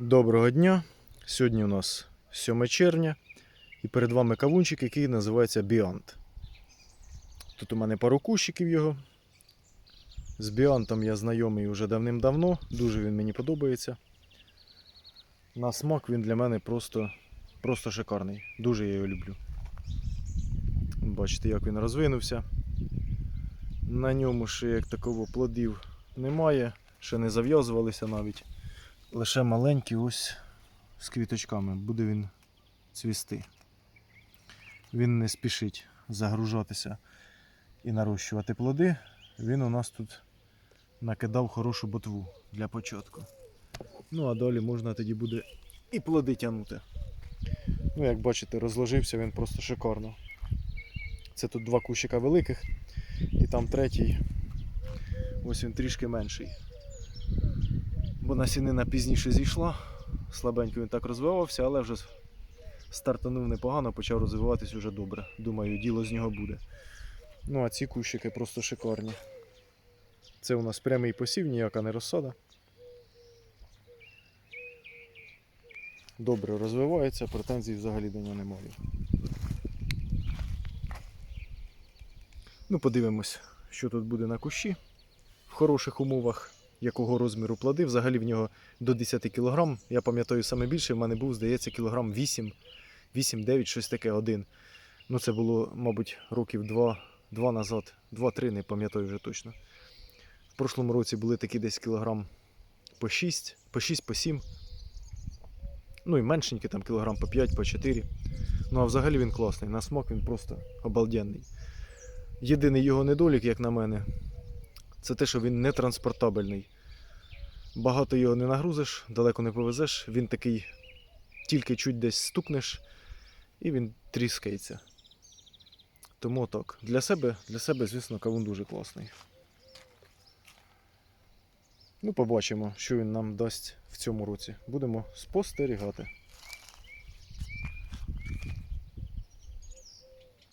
Доброго дня! Сьогодні у нас 7 червня і перед вами кавунчик, який називається Біант. Тут у мене пару кущиків його. З Біантом я знайомий вже давним-давно, дуже він мені подобається. На смак він для мене просто, просто шикарний. Дуже я його люблю. Бачите, як він розвинувся. На ньому ще як такого плодів немає, ще не зав'язувалися навіть лише маленький ось з квіточками. Буде він цвісти. Він не спішить загружатися і нарощувати плоди. Він у нас тут накидав хорошу ботву для початку. Ну а далі можна тоді буде і плоди тягнути. Ну, як бачите, розложився він просто шикарно. Це тут два кущика великих, і там третій. Ось він трішки менший бо насінина пізніше зійшла. Слабенько він так розвивався, але вже стартанув непогано, почав розвиватись уже добре. Думаю, діло з нього буде. Ну а ці кущики просто шикарні. Це у нас прямий посів, ніяка не розсада. Добре розвивається, претензій взагалі до нього немає. Ну, подивимось, що тут буде на кущі в хороших умовах якого розміру плоди. Взагалі в нього до 10 кг. Я пам'ятаю саме більше, в мене був, здається, кілограм 8, 8-9, щось таке один. Ну це було, мабуть, років 2, 2 назад, 2-3, не пам'ятаю вже точно. В прошлому році були такі десь кілограм по 6, по 6, по 7. Ну і меншенькі, там кілограм по 5, по 4. Ну а взагалі він класний. На смак він просто обалденний. Єдиний його недолік, як на мене, це те, що він не транспортабельний. Багато його не нагрузиш, далеко не повезеш. Він такий тільки чуть десь стукнеш, і він тріскається. Тому так. Для себе, для себе, звісно, кавун дуже класний. Ну, побачимо, що він нам дасть в цьому році. Будемо спостерігати.